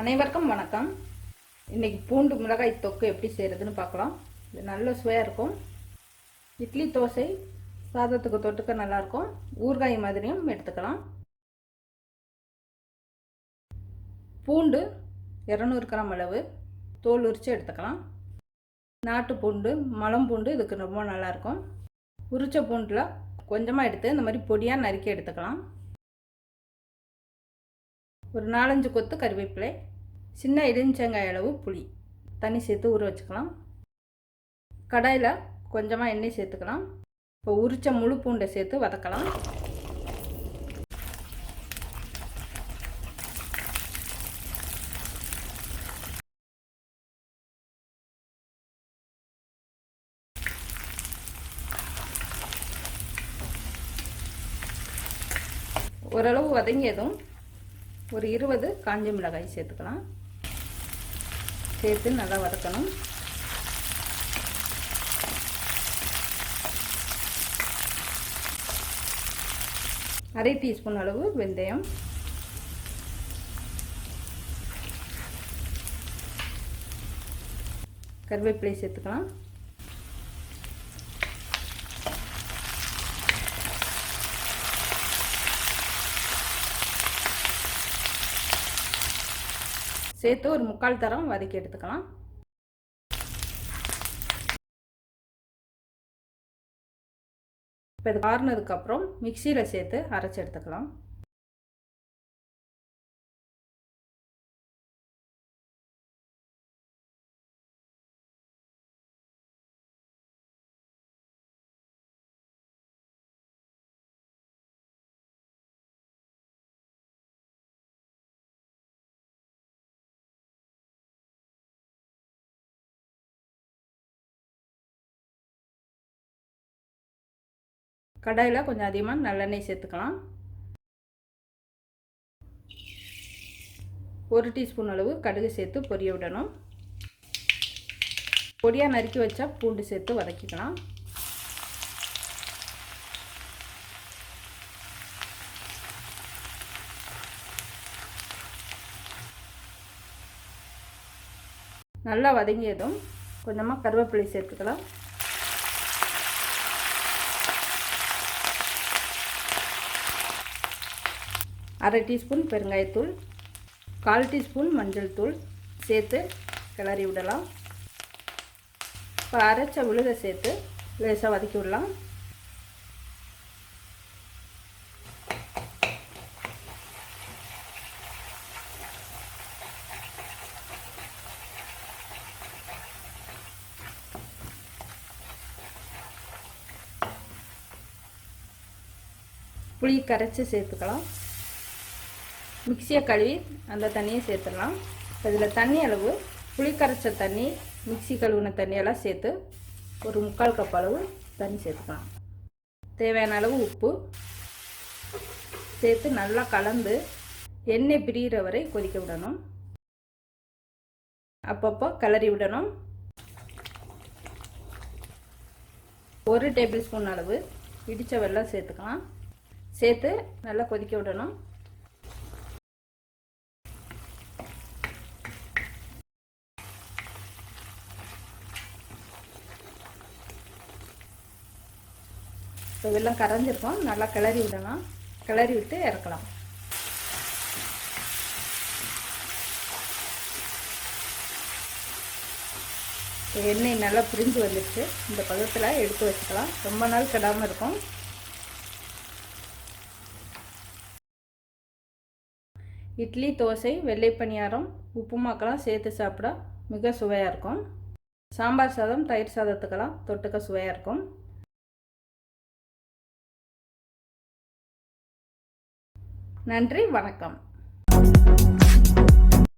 அனைவருக்கும் வணக்கம். இன்றைக்கி பூண்டு மிளகாய் தொக்கு எப்படி செய்கிறதுன்னு பார்க்கலாம். இது நல்ல சுவையாக இருக்கும். இட்லி தோசை சாதத்துக்கு தொட்டுக்க நல்லாயிருக்கும் ஊறுகாய் மாதிரியும் எடுத்துக்கலாம். பூண்டு இரநூறு கிராம் அளவு. தோல் உரித்து எடுத்துக்கலாம். நாட்டு பூண்டு மலம் பூண்டு இதுக்கு ரொம்ப நல்லாயிருக்கும் உரிச்ச பூண்டில் கொஞ்சமாக எடுத்து இந்த மாதிரி பொடியாக நறுக்கி எடுத்துக்கலாம். ஒரு நாலஞ்சு கொத்து கருவேப்பிலை சின்ன இடிஞ்சங்காய் அளவு புளி. தண்ணி சேர்த்து ஊற வச்சுக்கலாம். கடாயில் கொஞ்சமாக எண்ணெய் சேர்த்துக்கலாம். இப்போ உரித்த முழு பூண்டை சேர்த்து வதக்கலாம். ஓரளவு வதங்கியதும் ஒரு இருபது காஞ்ச மிளகாய் சேர்த்துக்கலாம். சேர்த்து நல்லா வதக்கணும். அரை டீஸ்பூன் அளவு வெந்தயம். கருவேப்பிலை சேர்த்துக்கலாம். சேர்த்து ஒரு முக்கால் தரம் வதக்கி எடுத்துக்கலாம். இப்போ இது கார்னதுக்கப்புறம் மிக்சியில் சேர்த்து அரைச்சி எடுத்துக்கலாம். கடாயில் கொஞ்சம் அதிகமாக நல்லெண்ணெய் சேர்த்துக்கலாம். ஒரு டீஸ்பூன் அளவு கடுகு சேர்த்து பொரிய விடணும். பொடியாக நறுக்கி வச்சா பூண்டு சேர்த்து வதக்கிக்கலாம். நல்லா வதங்கியதும் கொஞ்சமாக கருவேப்பிலை சேர்த்துக்கலாம். அரை டீஸ்பூன் பெருங்காயத்தூள் கால் டீஸ்பூன் மஞ்சள் தூள் சேர்த்து கிளறி விடலாம். இப்போ அரைச்ச விழுதை சேர்த்து லேசாக வதக்கி விடலாம். புளி கரைச்சி சேர்த்துக்கலாம். மிக்சியை கழுவி அந்த தண்ணியை சேர்த்துடலாம். இதில் தண்ணி அளவு புளி கரைச்ச தண்ணி மிக்சி கழுவின தண்ணியெல்லாம் சேர்த்து ஒரு முக்கால் கப் அளவு தண்ணி சேர்த்துக்கலாம். தேவையான அளவு உப்பு சேர்த்து நல்லா கலந்து எண்ணெய் பிரிகிற வரை கொதிக்க விடணும். அப்பப்போ கிளறி விடணும். ஒரு டேபிள் ஸ்பூன் அளவு இடித்த வெள்ளம் சேர்த்துக்கலாம். சேர்த்து நல்லா கொதிக்க விடணும். இப்போ வெள்ளம் கரைஞ்சிருக்கோம். நல்லா கிளறி விடலாம். கிளறி விட்டு இறக்கலாம். எண்ணெய் நல்லா பிரிஞ்சு வந்துடுச்சு இந்த பதத்தில் எடுத்து வச்சுக்கலாம். ரொம்ப நாள் கெடாமல் இருக்கும். இட்லி தோசை வெள்ளை பணியாரம் உப்புமாக்கெல்லாம் சேர்த்து சாப்பிட மிக சுவையாக இருக்கும். சாம்பார் சாதம் தயிர் சாதத்துக்கெல்லாம் தொட்டுக்க சுவையாக இருக்கும். நன்றி வணக்கம்.